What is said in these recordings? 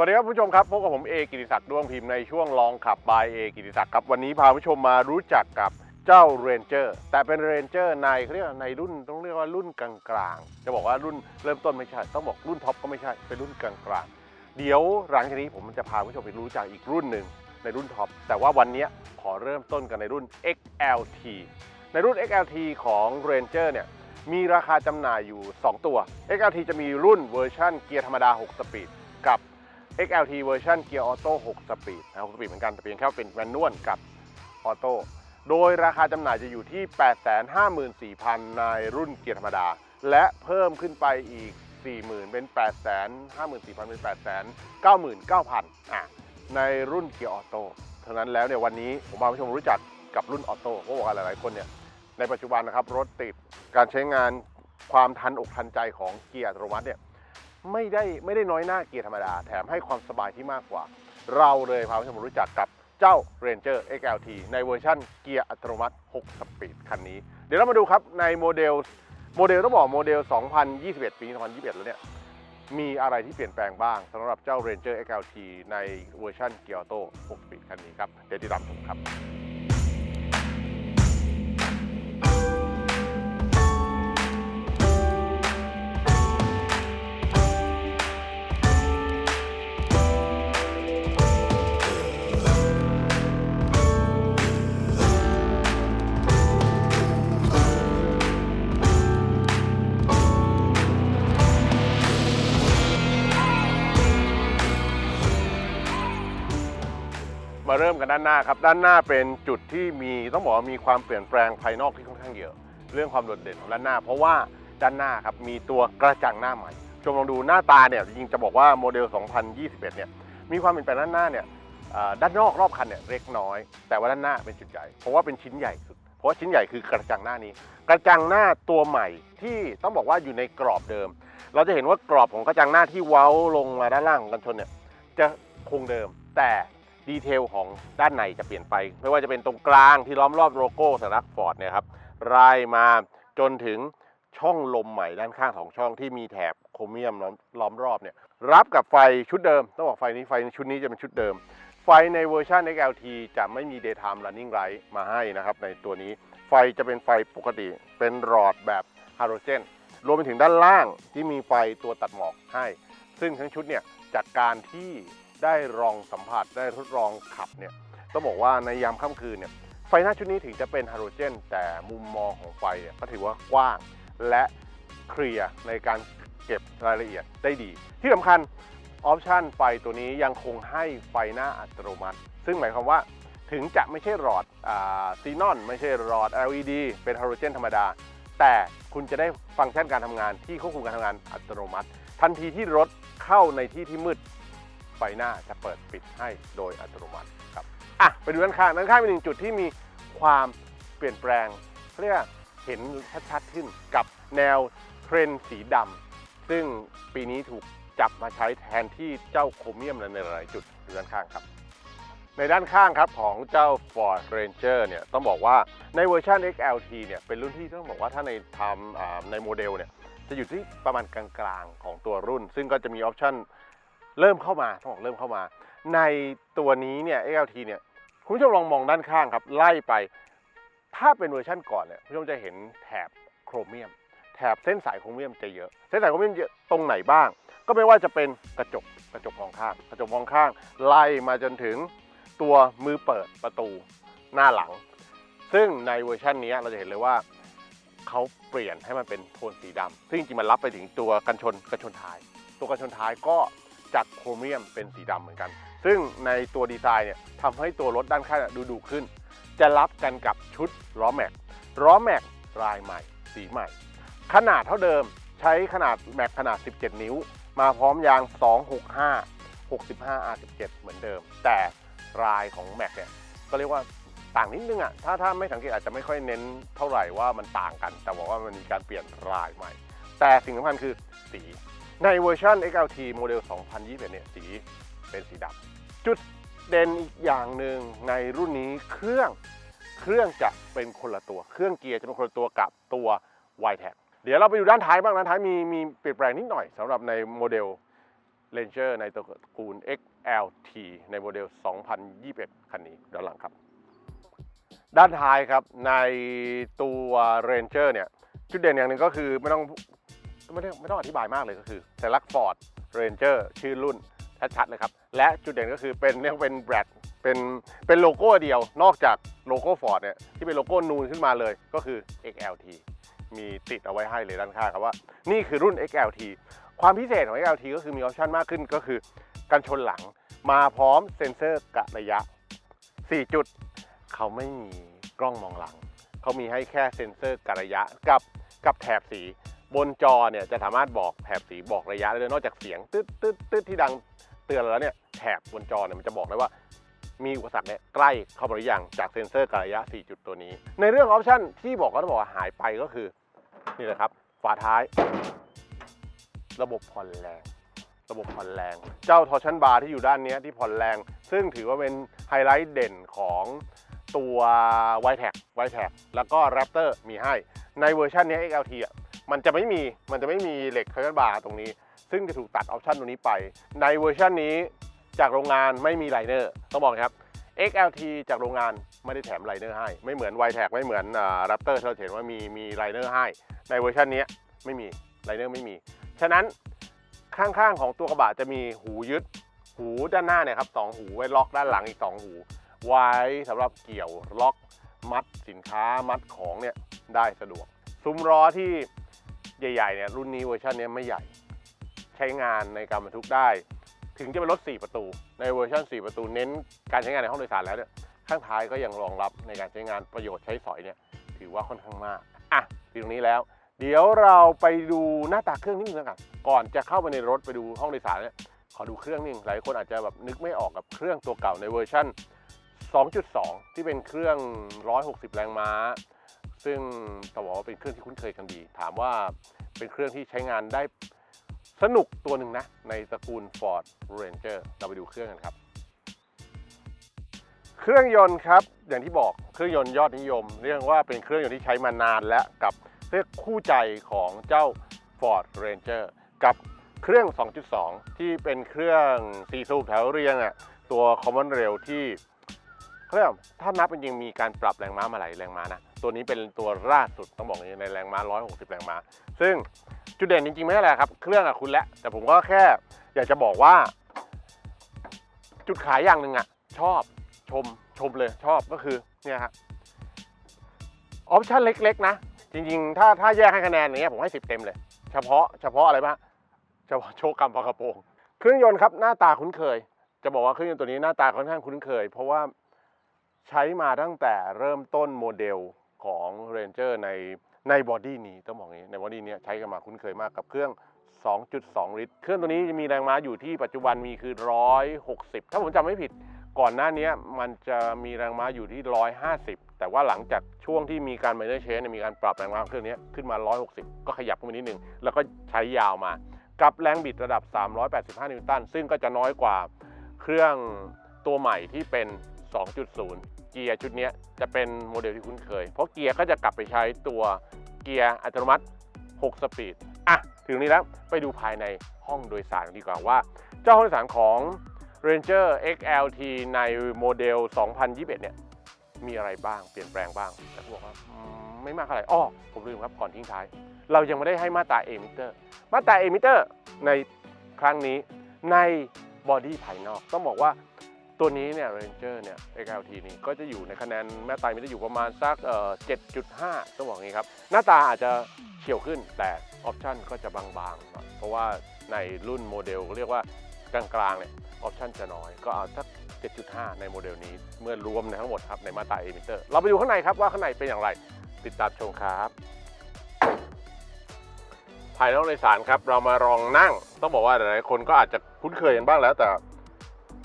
สวัสดีครับผู้ชมครับพบกับผมเอกิติศักดิ์ดวงพิมพ์ในช่วงลองขับบายเอกิติศักดิ์ครับวันนี้พาผู้ชมมารู้จักกับเจ้าเรนเจอร์แต่เป็นเรนเจอร์ในเขาเรียกว่าในรุ่นต้องเรียกว่ารุ่นกลางๆ จะบอกว่ารุ่นเริ่มต้นไม่ใช่ ต้องบอกรุ่นท็อปก็ไม่ใช่เป็นรุ่นกลางๆ เดี๋ยวหลังจากนี้ผมจะพาผู้ชมไปรู้จักอีกรุ่นหนึ่งในรุ่นท็อปแต่ว่าวันนี้ขอเริ่มต้นกันในรุ่น XLT ในรุ่น XLT ของ Ranger เนี่ยมีราคาจำหน่ายอยู่ 2 ตัว XLT จะมีรุ่นเวอร์ชันเกียร์ธรรมดา 6 สปีด XLT เวอร์ชันเกียร์ออโต้6สปีดนะ6สปีดเหมือนกันแต่เพียงแค่เป็นแมนนวลกับออโต้โดยราคาจำหน่ายจะอยู่ที่ 854,000 ในรุ่นเกียร์ธรรมดา และเพิ่มขึ้นไปอีก 40,000 เป็น 854,000 เป็น 899,000อะในรุ่นเกียร์ออโต้เท่านั้นแล้วเนี่ยวันนี้ผมพาผู้ชมรู้จักกับรุ่นออโต้เพราะว่าหลาย ๆ คนเนี่ยในปัจจุบันนะครับรถติดการใช้งานความทันอกทันใจของเกียร์อัตโนมัติเนี่ย ไม่ได้ไม่ได้น้อยหน้าเกียร์ธรรมดา แถมให้ความสบายที่มากกว่า เราเลยพาผู้ชมรู้จักกับเจ้า Ranger XLT ในเวอร์ชั่นเกียร์อัตโนมัติ 6 สปีดคันนี้ เดี๋ยวเรามาดูครับในโมเดลโมเดลต้องบอกโมเดล 2021 ปี 2021 แล้วเนี่ยมีอะไรที่เปลี่ยนแปลงบ้างสำหรับเจ้า Ranger XLT ในเวอร์ชันเกียร์ออโต้6สปีดคันนี้ครับ เดี๋ยวติดตามชมครับ เริ่มกันด้านหน้าครับ ด้านหน้าเป็นจุดที่มีต้องบอกว่ามีความเปลี่ยนแปลงภายนอกที่ค่อนข้างเยอะ เรื่องความโดดเด่นของด้านหน้า เพราะว่าด้านหน้าครับมีตัวกระจังหน้าใหม่ชมลองดูหน้าตาเนี่ยจริงจะบอกว่าโมเดล 2021 เนี่ยมีความเปลี่ยนแปลงด้านหน้าเนี่ยด้านนอกรอบคันเนี่ยเล็กน้อย แต่ว่าด้านหน้าเป็นจุดใหญ่เพราะว่าเป็นชิ้นใหญ่สุดเพราะว่าชิ้นใหญ่คือกระจังหน้านี้ กระจังหน้าตัวใหม่ที่ต้องบอกว่าอยู่ในกรอบเดิม เราจะเห็นว่ากรอบของกระจังหน้าที่เว้าลงมาด้านล่างของกันชนเนี่ยจะคงเดิมแต่ ดีเทลของด้านในจะเปลี่ยนไป ไม่ว่าจะเป็นตรงกลางที่ล้อมรอบโลโก้สัญลักษณ์ฟอร์ดเนี่ยครับไล่มาจนถึงช่องลมใหม่ด้านข้างสองช่องที่มีแถบโครเมียมล้อมล้อมรอบเนี่ยรับกับไฟชุดเดิม ต้องบอกไฟนี้ไฟชุดนี้จะเป็นชุดเดิม ไฟในเวอร์ชัน XLT จะไม่มี daytime running light มาให้นะครับในตัวนี้ไฟจะเป็นไฟปกติ เป็นหลอดแบบฮาโลเจนรวมไปถึงด้านล่างที่มีไฟตัวตัดหมอกให้ ซึ่งทั้งชุดเนี่ยจากการที่ ได้ลองสัมผัสได้ทดลองขับเนี่ยต้องบอกว่าในยามค่ำคืนเนี่ยไฟหน้าชุดนี้ถึงจะเป็นฮาโลเจน แต่มุมมองของไฟเนี่ยก็ถือว่ากว้างและเคลียร์ในการเก็บรายละเอียดได้ดี ที่สำคัญออปชันไฟตัวนี้ยังคงให้ไฟหน้าอัตโนมัติ ซึ่งหมายความว่าถึงจะไม่ใช่หลอดซีนอนไม่ใช่หลอด LED เป็นฮาโลเจนธรรมดา แต่คุณจะได้ฟังก์ชันการทำงานที่ควบคุมการทำงานอัตโนมัติ ทันทีที่รถเข้าในที่ที่มืด ไฟหน้าจะเปิดปิดให้โดยอัตโนมัติครับอะไปดูด้านข้างด้านข้างเป็นหนึ่งจุดที่มีความเปลี่ยนแปลงเรียกเห็นชัดๆขึ้นกับแนวเทรนสีดำซึ่งปีนี้ถูกจับมาใช้แทนที่เจ้าโครเมียมในหลายจุดด้านข้างครับ ในด้านข้างครับของเจ้า Ford Ranger เนี่ยต้องบอกว่าในเวอร์ชัน XLT เนี่ยเป็นรุ่นที่ต้องบอกว่าถ้าในทำในโมเดลเนี่ยจะอยู่ที่ประมาณกลางๆของตัวรุ่น ซึ่งก็จะมีออปชั่น เริ่มเข้ามาต้องบอกเริ่มเข้ามา ในตัวนี้เนี่ย XLT เนี่ยคุณผู้ชมลองมองด้านข้างครับ ไล่ไป ถ้าเป็นเวอร์ชันก่อนเนี่ยคุณผู้ชมจะเห็นแถบโครเมียม แถบเส้นสายโครเมียมจะเยอะ เส้นสายโครเมียมเยอะตรงไหนบ้าง ก็ไม่ว่าจะเป็นกระจกกระจกมองข้าง กระจกมองข้าง ไล่มาจนถึงตัวมือเปิดประตูหน้าหลัง ซึ่งในเวอร์ชันนี้เราจะเห็นเลยว่าเขาเปลี่ยนให้มันเป็นโทนสีดำซึ่งจริงๆมันรับไปถึงตัวกันชนกันชนท้าย ตัวกันชนท้ายก็ จากโครเมียมเป็นสีดำเหมือนกัน ซึ่งในตัวดีไซน์เนี่ยทำให้ตัวรถด้านข้างดูดุขึ้น จะรับกันกับชุดล้อแม็กล้อแม็กลายใหม่ สีใหม่ ขนาดเท่าเดิมใช้ขนาดแม็กขนาด 17 นิ้ว มาพร้อมยาง 265 65 R17 เหมือนเดิม แต่ลายของแม็กเนี่ยก็เรียกว่าต่างนิดนึงอะถ้าถ้าไม่สังเกตอาจจะไม่ค่อยเน้นเท่าไหร่ว่ามันต่างกัน แต่บอกว่ามันมีการเปลี่ยนลายใหม่ แต่สิ่งสำคัญคือสี ในเวอร์ชัน XLT โมเดล 2021 เนี่ยสีเป็นสีดำจุดเด่นอีกอย่างหนึ่งในรุ่นนี้เครื่องเครื่องจะเป็นคนละตัว เครื่องเกียร์จะเป็นคนละตัวกับตัว y t e c เดี๋ยวเราไปดูด้านท้ายบ้างด้านท้ายมีมีเปลี่ยนแปลงนิดหน่อยสำหรับในโมเดล Ranger ในตระกูล XLT ในโมเดล 2021 คันนี้ด้านหลังครับ ด้านท้ายครับในตัว Ranger เนี่ยจุดเด่นอย่างหนึ่งก็คือไม่ต้อง ไม่ได้ไม่ต้องอธิบายมากเลยก็คือสัญลักษณ์ Ford Ranger ชื่อรุ่นชัดๆเลยครับ และจุดเด่นก็คือเป็นเรียกเป็นแบรนด์เป็นเป็นโลโก้เดียวนอกจากโลโก้ Ford เนี่ยที่เป็นโลโก้นูนขึ้นมาเลยก็คือ XLT มีติดเอาไว้ให้เลยด้านข้างครับว่า นี่คือรุ่น XLT ความพิเศษของ XLT ก็คือมีออปชันมากขึ้นก็คือการชนหลังมาพร้อมเซ็นเซอร์กะระยะ 4 จุด เขาไม่มีกล้องมองหลัง เขามีให้แค่เซ็นเซอร์กะระยะกับกับแถบสี บนจอเนี่ยจะสามารถบอกแถบสีบอกระยะได้เลยนอกจากเสียงตึ๊ดตึ๊ดตึ๊ดที่ดังเตือนแล้วเนี่ยแถบบนจอเนี่ยมันจะบอกได้ว่า มีอุปสรรคเนี่ยใกล้เข้ามาหรือยังจากเซ็นเซอร์กะระยะ 4 จุดตัวนี้ ในเรื่องออปชันที่บอกก็ต้องบอกว่าหายไปก็คือนี่แหละครับฝาท้าย ระบบผ่อนแรง ระบบผ่อนแรง เจ้าทอชันบาร์ที่อยู่ด้านนี้ที่ผ่อนแรง ซึ่งถือว่าเป็นไฮไลท์เด่นของตัว y t e c y t e c แล้วก็ Raptor มีให้ในเวอร์ชันนี้ XLT อะ มันจะไม่มีมันจะไม่มีเหล็กทอชันบาร์ตรงนี้ ซึ่งจะถูกตัดออปชันตรงนี้ไป ในเวอร์ชันนี้จากโรงงานไม่มีไลเนอร์ต้องบอกนะครับ XLT จากโรงงานไม่ได้แถมไลเนอร์ให้ ไม่เหมือน y t e c ไม่เหมือนอ่า Raptor ที่เราเห็นว่ามีมีไลเนอร์ให้ ในเวอร์ชันนี้ไม่มีไลเนอร์ไม่มี ฉะนั้นข้างๆของตัวกระบะจะมีหูยึด หูด้านหน้าเนี่ยครับสองหูไว้ล็อกด้านหลังอีก 2 หู ไว้สำหรับเกี่ยวล็อกมัดสินค้ามัดของเนี่ยได้สะดวก ซุ้มล้อที่ ใหญ่ๆเนี่ยรุ่นนี้เวอร์ชันเนี้ยไม่ใหญ่ ใช้งานในการบรรทุกได้ ถึงจะเป็นรถ 4 ประตู ในเวอร์ชัน4 ประตูเน้นการใช้งานในห้องโดยสารแล้วเนี่ยข้างท้ายก็ยังรองรับในการใช้งานประโยชน์ใช้สอยเนี่ยถือว่าค่อนข้างมากอะตรงนี้แล้ว เดี๋ยวเราไปดูหน้าตาเครื่องนิดนึงกันก่อนจะเข้าไปในรถไปดูห้องโดยสารเนี่ยขอดูเครื่องนิดนึงหลายคนอาจจะแบบนึกไม่ออกกับเครื่องตัวเก่าในเวอร์ชัน2.2 ที่เป็นเครื่อง 160 แรงม้า ซึ่งต้องบอกว่าเป็นเครื่องที่คุ้นเคยกันดี ถามว่าเป็นเครื่องที่ใช้งานได้สนุกตัวหนึ่งนะ ในตระกูล Ford Ranger เราไปดูเครื่องกันครับ เครื่องยนต์ครับ อย่างที่บอกเครื่องยนต์ยอดนิยม เรียกว่าเป็นเครื่องยนต์ที่ใช้มานานแล้วกับเรียกคู่ใจของเจ้า Ford Ranger กับเครื่อง 2.2 ที่เป็นเครื่อง4สูบแถวเรียงอะตัว Common Rail ที่ เขาเรียกว่าถ้านับจริงมีการปรับแรงม้ามาหลายแรงม้านะตัวนี้เป็นตัวล่าสุดต้องบอกอย่างนี้ในแรงม้า 160 แรงม้า ซึ่งจุดเด่นจริงๆไม่ใช่อะไรครับ เครื่องอะคุณแล้วแต่ผมก็แค่อยากจะบอกว่า จุดขายอย่างหนึ่งอะชอบชมชมเลยชอบก็คือเนี่ยฮะออปชั่นเล็กๆนะ จริงๆ ถ้าถ้าแยกให้คะแนนอย่างเงี้ยผมให้สิบเต็มเลย เฉพาะเฉพาะอะไรบ้างเฉพาะโชกรรมปากระโปรงเครื่องยนต์ครับหน้าตาคุ้นเคย จะบอกว่าเครื่องยนต์ตัวนี้หน้าตาค่อนข้างคุ้นเคย เพราะว่า ใช้มาตั้งแต่เริ่มต้นโมเดลของ Ranger ในในบอดี้นี้ต้องบอกอย่างนี้ในบอดี้นี้ใช้กันมาคุ้นเคยมากกับเครื่อง 2.2 ลิตร เครื่องตัวนี้จะมีแรงม้าอยู่ที่ปัจจุบันมีคือ 160 ถ้าผมจำไม่ผิดก่อนหน้านี้มันจะมีแรงม้าอยู่ที่ 150 แต่ว่าหลังจากช่วงที่มีการ minor change เนี่ยมีการปรับแรงม้าเครื่องนี้ขึ้นมา 160 ก็ขยับขึ้นมานิดนึง แล้วก็ใช้ยาวมา กับแรงบิดระดับ 385 นิวตัน ซึ่งก็จะน้อยกว่าเครื่องตัวใหม่ที่เป็น 2.0 เกียร์ชุดนี้จะเป็นโมเดลที่คุ้นเคย เพราะเกียร์ก็จะกลับไปใช้ตัวเกียร์อัตโนมัติ 6 สปีด อะ ถึงนี้แล้วไปดูภายในห้องโดยสารดีกว่าว่า เจ้าห้องโดยสารของ Ranger XLT ในโมเดล 2021 เนี่ย มีอะไรบ้างเปลี่ยนแปลงบ้างแต่เขาบอกว่าไม่มากอะไรอ้อผมลืมครับก่อนทิ้งท้าย เรายังไม่ได้ให้มาตราเอมิเตอร์ มาตราเอมิเตอร์ในครั้งนี้ในบอดี้ภายนอก ต้องบอกว่า ตัวนี้เนี่ย Ranger เนี่ย XLT นี่ก็จะอยู่ในคะแนนแม่ตายมันจะอยู่ประมาณสักเอ่อ7.5 ต้องบอกอย่างนี้ครับ หน้าตาอาจจะเฉียวขึ้นแต่ออปชันก็จะบางๆหน่อยเพราะว่าในรุ่นโมเดลเรียกว่ากลางๆเนี่ยออปชันจะน้อย ก็เอาสัก 7.5 ในโมเดลนี้ เมื่อรวมในทั้งหมดครับในมาตราเอมิเตอร์เราไปดูข้างในครับว่าข้างในเป็นอย่างไร ติดตามชมครับภายนองโดยสารครับเรามาลองนั่ง ต้องบอกว่าหลายๆคนก็อาจจะคุ้นเคยกันบ้างแล้วแต่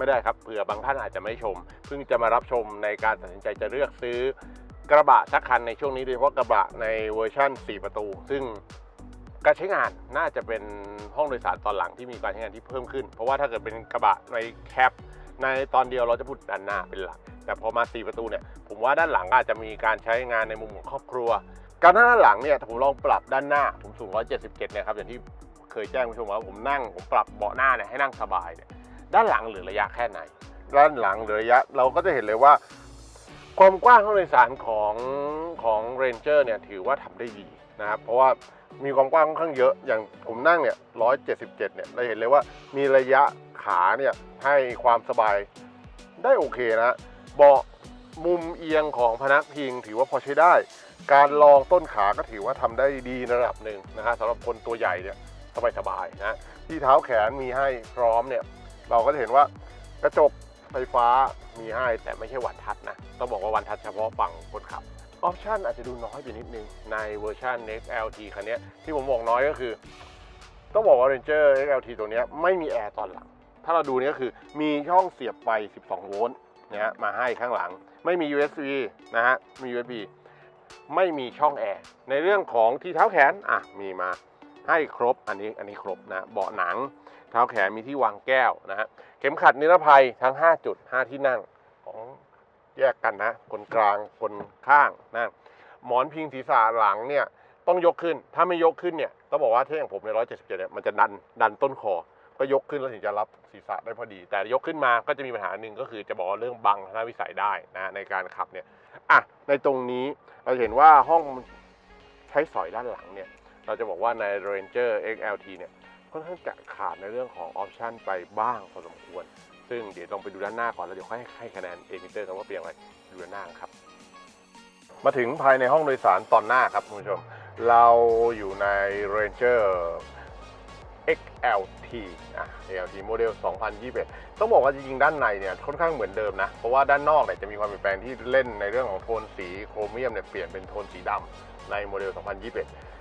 ไม่ได้ครับเผื่อบางท่านอาจจะไม่ชม เพิ่งจะมารับชมในการตัดสินใจจะเลือกซื้อกระบะสักคันในช่วงนี้โดยเฉพาะกระบะในเวอร์ชั่น 4 ประตู ซึ่งการใช้งานน่าจะเป็นห้องโดยสารตอนหลังที่มีการใช้งานที่เพิ่มขึ้น เพราะว่าถ้าเกิดเป็นกระบะในแคปในตอนเดียวเราจะพูดด้านหน้าเป็นหลัก แต่พอมา 4 ประตูเนี่ยผมว่าด้านหลังอาจจะมีการใช้งานในมุมของครอบครัว การด้านหลังเนี่ยผมลองปรับด้านหน้าผมสูง 177 เนี่ยครับอย่างที่เคยแจ้งผู้ชมว่าผมนั่งผมปรับเบาะหน้าเนี่ยให้นั่งสบายเนี่ย ด้านหลังหลือระยะแค่ไหน ด้านหลังหลือระยะเราก็จะเห็นเลยว่า ความกว้างห้องโดยสารของของเรนเจอร์เนี่ยถือว่าทำได้ดีนะครับเพราะว่ามีความกว้างค่อนข้างเยอะอย่างผมนั่งเนี่ย177เนี่ยเราเห็นเลยว่ามีระยะขาเนี่ยให้ความสบายได้โอเคนะเบาะมุมเอียงของพนักพิงถือว่าพอใช้ได้ การรองต้นขาก็ถือว่าทำได้ดีระดับหนึ่งนะฮะสำหรับคนตัวใหญ่เนี่ยสบายๆนะที่เท้าแขนมีให้พร้อมเนี่ย เราก็จะเห็นว่ากระจกไฟฟ้ามีให้แต่ไม่ใช่วันทัดนะต้องบอกว่าวันทัดเฉพาะฝั่งคนขับออปชันอาจจะดูน้อยไปนิดนึง ในเวอร์ชัน Next LT คันนี้ที่ผมบอกน้อยก็คือ ต้องบอกว่า Ranger XLT ตัวนี้ไม่มีแอร์ตอนหลัง ถ้าเราดูนี่ก็คือมีช่องเสียบไฟ 12 โวลต์นะฮะมาให้ข้างหลัง ไม่มี USB นะฮะมี USB ไม่มีช่องแอร์ในเรื่องของที่เท้าแขนอะมีมาให้ครบอันนี้อันนี้ครบนะเบาะหนัง เท้าแขนมีที่วางแก้วนะฮะเข็มขัดนิรภัยทั้ง 5 จุด 5 ที่นั่งของแยกกันนะ คนกลางคนข้างนะหมอนพิงศีรษะหลังเนี่ยต้องยกขึ้นถ้าไม่ยกขึ้นเนี่ยต้องบอกว่าถ้าอย่างผมใน 177 เนี่ยมันจะดันดันต้นคอ ก็ยกขึ้นแล้วถึงจะรับศีรษะได้พอดี แต่ยกขึ้นมาก็จะมีปัญหาหนึ่งก็คือจะบอกเรื่องบังทัศนวิสัยได้นะในการขับเนี่ยอะในตรงนี้เราเห็นว่าห้องใช้สอยด้านหลังเนี่ยเราจะบอกว่าใน Ranger XLT เนี่ย ค่อนข้างจะขาดในเรื่องของออปชันไปบ้างพอสมควร ซึ่งเดี๋ยวลองไปดูด้านหน้าก่อนแล้วเดี๋ยวค่อยให้คะแนนเอมิเตอร์กันว่าเป็นอย่างไรดูด้านหน้าครับ มาถึงภายในห้องโดยสารตอนหน้าครับคุณผู้ชม เราอยู่ใน Ranger XLT อะ XLT โมเดล 2021 ต้องบอกว่าจริงๆ ด้านในเนี่ยค่อนข้างเหมือนเดิมนะ เพราะว่าด้านนอกเนี่ยจะมีความเปลี่ยนแปลงที่เล่นในเรื่องของโทนสีโครเมียมเนี่ยเปลี่ยนเป็นโทนสีดำในโมเดล 2021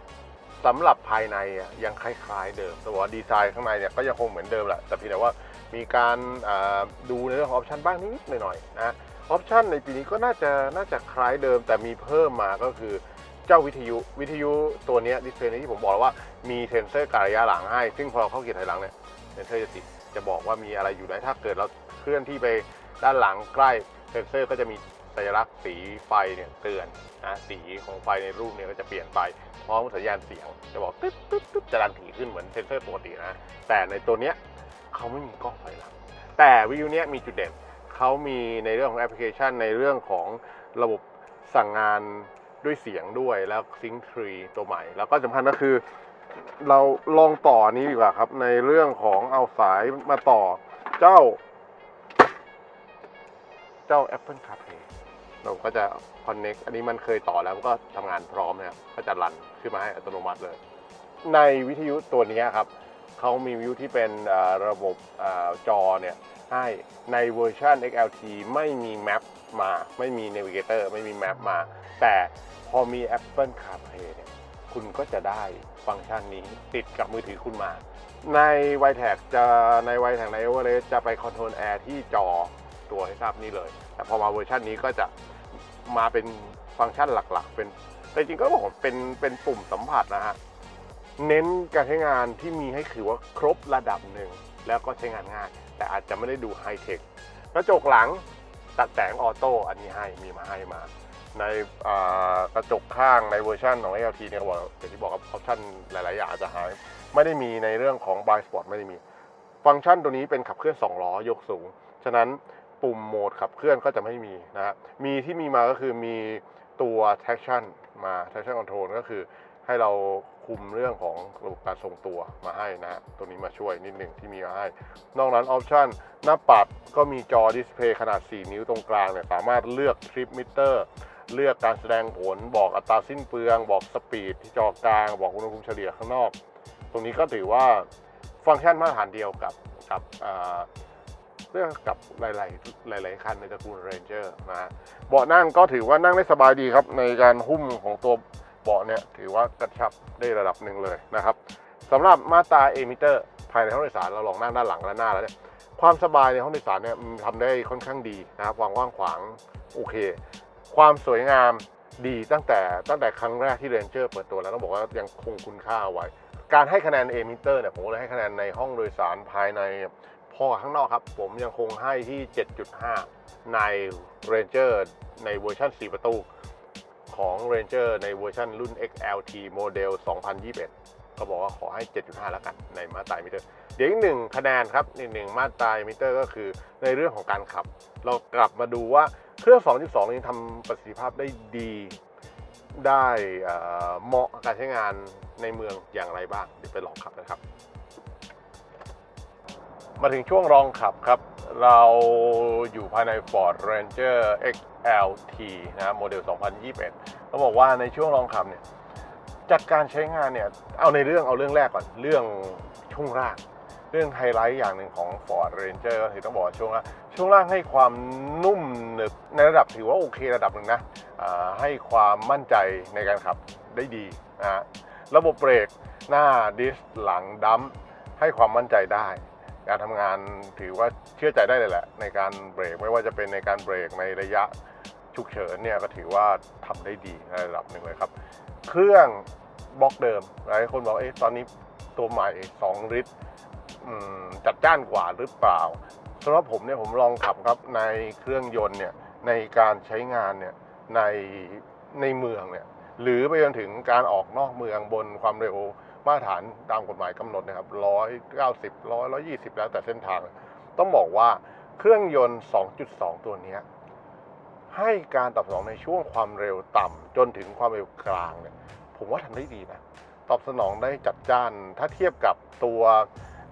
สำหรับภายในยังคล้ายๆเดิมแต่ว่าดีไซน์ข้างในเนี่ยก็ยังคงเหมือนเดิมแหละแต่เพียงแต่ว่ามีการดูในเรื่องของออปชันบ้างนิดหน่อยๆนะออปชันในปีนี้ก็น่าจะน่าจะคล้ายเดิม แต่มีเพิ่มมาก็คือเจ้าวิทยุวิทยุตัวนี้ดิสเพลย์นี้ที่ผมบอกว่ามีเซนเซอร์การระยะหลังให้ ซึ่งพอเราเข้าเกียร์ถอยหลังเนี่ยเซนเซอร์จะติดจะบอกว่ามีอะไรอยู่ไหนถ้าเกิดเราเคลื่อนที่ไปด้านหลังใกล้ เซนเซอร์ก็จะมีสัญลักษณ์สีไฟเนี่ยเตือนนะสีของไฟในรูปเนี่ยก็จะเปลี่ยนไปพร้อมสัญญาณเสียง จะบอกตึ๊ดตึ๊ดตึ๊ดจะดันถี่ขึ้นเหมือนเซนเซอร์ปกตินะ แต่ในตัวเนี้ยเขาไม่มีกล้องถอยหลัง แต่วิทยุเนี้ยมีจุดเด่นเขามีในเรื่องของแอปพลิเคชันในเรื่องของระบบสั่งงานด้วยเสียงด้วยแล้วซิง k ์ทรีตัวใหม่ แล้วก็สำคัญก็คือ เราลองต่อนี้ดีกว่าครับ ในเรื่องของเอาสายมาต่อเจ้า เจ้า Apple CarPlay เราก็จะ Connect อันนี้มันเคยต่อแล้วมันก็ทำงานพร้อมนะครับ ก็จะรันขึ้นมาให้อัตโนมัติเลย ในวิทยุตัวนี้ครับเขามีวิทยุที่เป็นระบบจอเนี่ยให้ในเวอร์ชัน XLT ไม่มีแมปมา ไม่มี Navigator ไม่มีแมปมา แต่พอมี Apple CarPlay เนี่ยคุณก็จะได้ฟังก์ชันนี้ติดกับมือถือคุณมา ใน y t a g จะใน y t a g ใน Everest จะไปคอนโทรลแอร์ที่จอ ตัวให้ทราบนี่เลย แต่พอมาเวอร์ชันนี้ก็จะมาเป็นฟังก์ชันหลักๆ เป็นแต่จริงก็บอกเป็นเป็นปุ่มสัมผัสนะฮะเน้นการใช้งานที่มีให้คือว่าครบระดับหนึ่งแล้วก็ใช้งานง่าย แต่อาจจะไม่ได้ดูไฮเทคกระจกหลังตัดแสงออโต้อันนี้ให้มีมาให้มา ในกระจกข้างในเวอร์ชันของ LT เนี่ยบอกอย่างที่บอกครับออปชั่นหลาย ๆ อย่างจะหาย ไม่ได้มีในเรื่องของ b i Spot ไม่ได้มี ฟังก์ชันตัวนี้เป็นขับเคลื่อน2ล้อยกสูง ฉะนั้น ปุ่มโหมดขับเคลื่อนก็จะไม่มีนะฮะมีที่มีมาก็คือมีตัว traction มา traction control ก็คือให้เราคุมเรื่องของระบบการทรงตัวมาให้นะฮะตัวนี้มาช่วยนิดหนึ่งที่มีมาให้ นอกนั้นออปชันหน้าปัดก็มีจอดิสเพย์ขนาด 4 นิ้วตรงกลางเนี่ยสามารถเลือกทริปมิเตอร์เลือกการแสดงผลบอกอัตราสิ้นเปลือง บอกสปีดที่จอกลาง บอกอุณหภูมิเฉลี่ยข้างนอก ตรงนี้ก็ถือว่าฟังก์ชันมาตรฐานเดียวกับกับอ่า เรื่องกับหลาย ๆ หลาย ๆ คันในตระกูล Ranger นะฮะเบาะนั่งก็ถือว่านั่งได้สบายดีครับ ในการหุ้มของตัวเบาะเนี่ยถือว่ากระชับได้ระดับหนึ่งเลยนะครับสำหรับมาตราเอมิเตอร์ภายในห้องโดยสารเราลองนั่งด้านหลังและหน้าแล้วเนี่ยความสบายในห้องโดยสารเนี่ยทำได้ค่อนข้างดีนะครับความกว้างขวางโอเค ความสวยงามดีตั้งแต่ตั้งแต่ครั้งแรกที่เรนเจอร์เปิดตัวแล้วต้องบอกว่ายังคงคุณค่าเอาไว้ การให้คะแนนเอมิเตอร์เนี่ยผมเลยให้คะแนนในห้องโดยสารภายใน พอกับข้างนอกครับ ผมยังคงให้ที่ 7.5 ใน Ranger ในเวอร์ชัน4 ประตู ของ Ranger ในเวอร์ชันรุ่น XLT โมเดล 2021 ก็บอกว่าขอให้ 7.5 แล้วกัน ในมาตรามิเตอร์ เดี๋ยวอีกหนึ่งคะแนนครับอีกหนึ่งมาตรามิเตอร์ก็คือในเรื่องของการขับ เรากลับมาดูว่าเครื่อง 2.2 นี้ทำประสิทธิภาพได้ดีได้เอ่อเหมาะกับการใช้งานในเมืองอย่างไรบ้าง เดี๋ยวไปลองขับนะครับ มาถึงช่วงลองขับครับ เราอยู่ภายใน Ford Ranger XLT นะโมเดล 2021ต้องบอกว่าในช่วงลองขับเนี่ยจากการใช้งานเนี่ย เอาในเรื่องเอาเรื่องแรกก่อน เรื่องช่วงล่าง เรื่องไฮไลท์อย่างหนึ่งของ Ford Ranger ก็คือต้องบอกว่าช่วงล่างช่วงล่างให้ความนุ่มหนึบในระดับถือว่าโอเคระดับหนึ่งนะให้ความมั่นใจในการขับได้ดีนะฮะระบบเบรกหน้าดิสหลังดัมให้ความมั่นใจได้ การทำงานถือว่าเชื่อใจได้เลยแหละ ในการเบรกไม่ว่าจะเป็นในการเบรกในระยะฉุกเฉินเนี่ยก็ถือว่าทำได้ดีในระดับหนึ่งเลยครับ เครื่องบล็อกเดิมหลายคนบอกเอ๊ะตอนนี้ตัวใหม่ 2 ลิตรจัดจ้านกว่าหรือเปล่าสำหรับผมเนี่ยผมลองขับครับในเครื่องยนต์เนี่ยในการใช้งานเนี่ยในในเมืองเนี่ยหรือไปจนถึงการออกนอกเมืองบนความเร็ว มาตรฐานตามกฎหมายกำหนดนะครับร้อยเก้าสิบร้อยร้อยยี่สิบแล้วแต่เส้นทาง ต้องบอกว่าเครื่องยนต์ 2.2 ตัวนี้ให้การตอบสนองในช่วงความเร็วต่ำจนถึงความเร็วกลางเนี่ยผมว่าทำได้ดีนะ ตอบสนองได้จัดจ้าน ถ้าเทียบกับตัว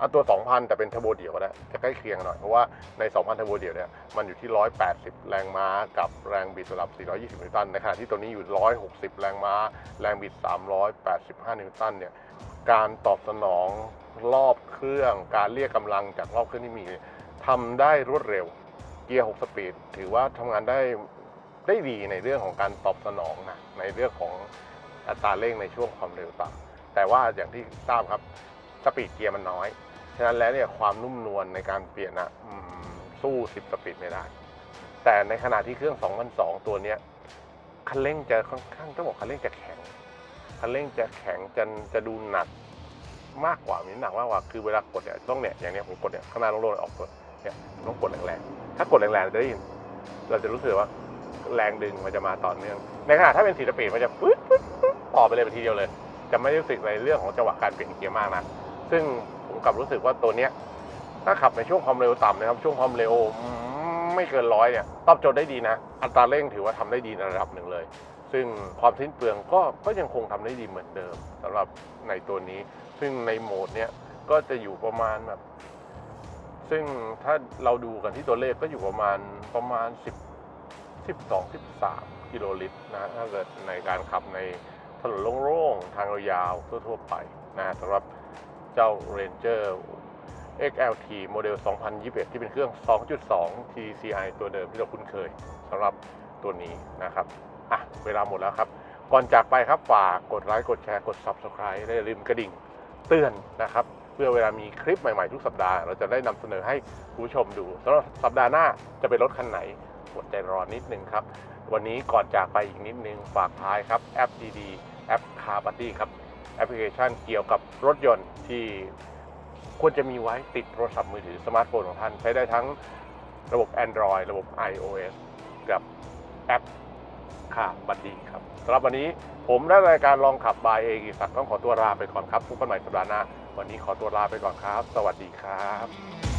เอาตัว 2,000 แต่เป็นเทอร์โบเดี่ยวก็ได้จะใกล้เคียงหน่อย เพราะว่าใน 2,000 เทอร์โบเดี่ยวเนี่ยมันอยู่ที่ 180 แรงม้ากับแรงบิดสำหรับ 420 นิวตันในขณะที่ตัวนี้อยู่ 160 แรงม้า แรงบิด 385 นิวตันเนี่ยการตอบสนองรอบเครื่อง การเรียกกำลังจากรอบเครื่องที่มีทำได้รวดเร็วเกียร์ 6 สปีด ถือว่าทำงานได้ได้ดีในเรื่องของการตอบสนองนะในเรื่องของอัตราเร่งในช่วงความเร็วต่ำแต่ว่าอย่างที่ทราบครับสปีดเกียร์มันน้อย ฉะนั้นแล้วเนี่ยความนุ่มนวลในการเปลี่ยนอะสู้ 10 สปีดไม่ได้ แต่ในขณะที่เครื่อง 2002 ตัวเนี้ยคันเร่งจะค่อนข้างต้องบอกคันเร่งจะแข็งคันเร่งจะแข็งจะจะดูหนักมากกว่ามีน้ำหนักมากกว่าคือเวลากดเนี่ยต้องเนี่ยอย่างเนี้ยผมกดเนี่ยข้างหน้าลงโลงออกกดเนี่ยต้องกดแรงๆถ้ากดแรงๆเราจะได้ยินเราจะรู้สึกว่าแรงดึงมันจะมาต่อเนื่อง ในขณะถ้าเป็นสีสปีดมันจะปึ๊ดปึ๊ดปึ๊ดต่อไปเลยไปทีเดียวเลย จะไม่รู้สึกในเรื่องของจังหวะการเปลี่ยนเกียร์มากนะซึ่ง ผมกลับรู้สึกว่าตัวเนี้ยถ้าขับในช่วงความเร็วต่ำนะครับ ช่วงความเร็วไม่เกินร้อยเนี่ยตอบโจทย์ได้ดีนะ อัตราเร่งถือว่าทำได้ดีในระดับหนึ่งเลย ซึ่งความสิ้นเปลืองก็ก็ยังคงทำได้ดีเหมือนเดิมสำหรับในตัวนี้ ซึ่งในโหมดเนี้ยก็จะอยู่ประมาณแบบซึ่งถ้าเราดูกันที่ตัวเลขก็อยู่ประมาณประมาณ 10 12 13 กิโลลิตรนะถ้าเกิดในการขับในถนนโล่งๆ ทางยาวทั่ว ๆ ไปนะสำหรับ เจ้า Ranger XLT โมเดล 2021 ที่เป็นเครื่อง 2.2 TCI ตัวเดิมที่เราคุ้นเคยสำหรับตัวนี้นะครับ อะ เวลาหมดแล้วครับ ก่อนจากไปครับฝากกดไลค์ กดแชร์ กด Subscribe และอย่าลืมกระดิ่งเตือนนะครับ เพื่อเวลามีคลิปใหม่ๆ ทุกสัปดาห์ เราจะได้นำเสนอให้คุณผู้ชมดูสำหรับสัปดาห์หน้าจะเป็นรถคันไหนอดใจรอนิดนึงครับ วันนี้ก่อนจากไปอีกนิดนึงฝากท้ายครับแอปดีๆแอป Car Buddy ครับ แอปพลิเคชันเกี่ยวกับรถยนต์ที่ควรจะมีไว้ติดโทรศัพท์มือถือสมาร์ทโฟนของท่าน ใช้ได้ทั้งระบบ Android ระบบ iOS กับแอปค่ะบัดดีครับสำหรับวันนี้ผมและรายการลองขับบายเอกิศักดิ์ต้องขอตัวลาไปก่อนครับพบกันใหม่สัปดาห์หน้า วันนี้ขอตัวลาไปก่อนครับ สวัสดีครับ